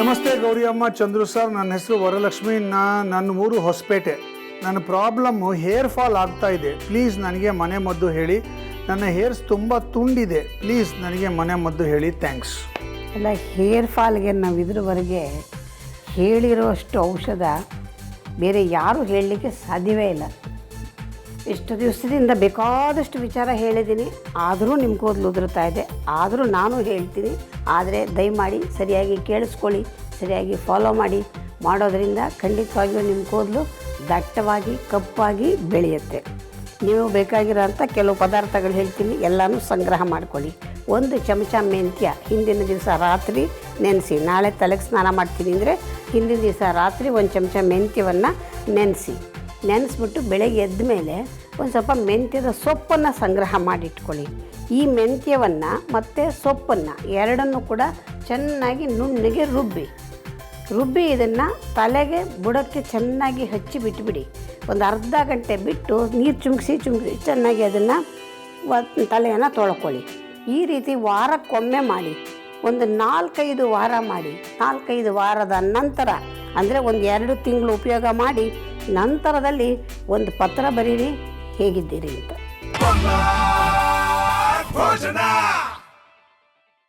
ನಮಸ್ತೆ ಗೌರಿ ಅಮ್ಮ, ಚಂದ್ರು ಸರ್, ನನ್ನ ಹೆಸರು ವರಲಕ್ಷ್ಮಿ. ನನ್ನ ಊರು ಹೊಸಪೇಟೆ. ನನ್ನ ಪ್ರಾಬ್ಲಮ್ಮು ಹೇರ್ ಫಾಲ್ ಆಗ್ತಾ ಇದೆ. ಪ್ಲೀಸ್ ನನಗೆ ಮನೆ ಮದ್ದು ಹೇಳಿ. ನನ್ನ ಹೇರ್ಸ್ ತುಂಬ ತುಂಡಿದೆ. ಪ್ಲೀಸ್ ನನಗೆ ಮನೆ ಮದ್ದು ಹೇಳಿ. ಥ್ಯಾಂಕ್ಸ್. ಅಲ್ಲ, ಹೇರ್ ಫಾಲ್ಗೆ ನಾವು ಇದ್ರವರೆಗೆ ಹೇಳಿರೋಷ್ಟು ಔಷಧ ಬೇರೆ ಯಾರೂ ಹೇಳಲಿಕ್ಕೆ ಸಾಧ್ಯವೇ ಇಲ್ಲ. ಇಷ್ಟು ದಿವಸದಿಂದ ಬೇಕಾದಷ್ಟು ವಿಚಾರ ಹೇಳಿದ್ದೀನಿ. ಆದರೂ ನಿಮ್ಮ ಕೂದಲು ಉದುರುತ್ತಾ ಇದೆ. ಆದರೂ ನಾನು ಹೇಳ್ತೀನಿ. ಆದರೆ ದಯಮಾಡಿ ಸರಿಯಾಗಿ ಕೇಳಿಸ್ಕೊಳ್ಳಿ, ಸರಿಯಾಗಿ ಫಾಲೋ ಮಾಡಿ. ಮಾಡೋದರಿಂದ ಖಂಡಿತವಾಗಿಯೂ ನಿಮ್ಮ ಕೂದಲು ದಟ್ಟವಾಗಿ, ಕಪ್ಪಾಗಿ ಬೆಳೆಯುತ್ತೆ. ನೀವು ಬೇಕಾಗಿರೋಂಥ ಕೆಲವು ಪದಾರ್ಥಗಳು ಹೇಳ್ತೀನಿ. ಎಲ್ಲನೂ ಸಂಗ್ರಹ ಮಾಡ್ಕೊಳ್ಳಿ. ಒಂದು ಚಮಚ ಮೆಂತ್ಯ. ಹಿಂದಿನ ದಿವಸ ರಾತ್ರಿ ನೆನೆಸಿ. ನಾಳೆ ತಲೆಗೆ ಸ್ನಾನ ಮಾಡ್ತೀನಿ ಅಂದರೆ ಹಿಂದಿನ ದಿವಸ ರಾತ್ರಿ ಒಂದು ಚಮಚ ಮೆಂತ್ಯವನ್ನು ನೆನೆಸಿ. ನೆನೆಸ್ಬಿಟ್ಟು ಬೆಳಗ್ಗೆ ಎದ್ದ ಮೇಲೆ ಒಂದು ಸ್ವಲ್ಪ ಮೆಂತ್ಯದ ಸೊಪ್ಪನ್ನು ಸಂಗ್ರಹ ಮಾಡಿಟ್ಕೊಳ್ಳಿ. ಈ ಮೆಂತ್ಯವನ್ನು ಮತ್ತು ಸೊಪ್ಪನ್ನು ಎರಡನ್ನು ಕೂಡ ಚೆನ್ನಾಗಿ ನುಣ್ಣಗೆ ರುಬ್ಬಿ. ರುಬ್ಬಿ ಇದನ್ನು ತಲೆಗೆ ಬುಡಕ್ಕೆ ಚೆನ್ನಾಗಿ ಹಚ್ಚಿ ಬಿಟ್ಬಿಡಿ. ಒಂದು ಅರ್ಧ ಗಂಟೆ ಬಿಟ್ಟು ನೀರು ಚುಮ್ಕಿಸಿ ಚುಮ್ಕಿಸಿ ಚೆನ್ನಾಗಿ ಅದನ್ನು ತಲೆಯನ್ನು ತೊಳ್ಕೊಳ್ಳಿ. ಈ ರೀತಿ ವಾರಕ್ಕೊಮ್ಮೆ ಮಾಡಿ. ಒಂದು ನಾಲ್ಕೈದು ವಾರ ಮಾಡಿ. ನಾಲ್ಕೈದು ವಾರದ ನಂತರ, ಅಂದರೆ ಒಂದು ಎರಡು ತಿಂಗಳು ಉಪಯೋಗ ಮಾಡಿ. ನಂತರದಲ್ಲಿ ಒಂದು ಪತ್ರ ಬರೀರಿ ಹೇಗಿದ್ದೀರಿ ಅಂತ.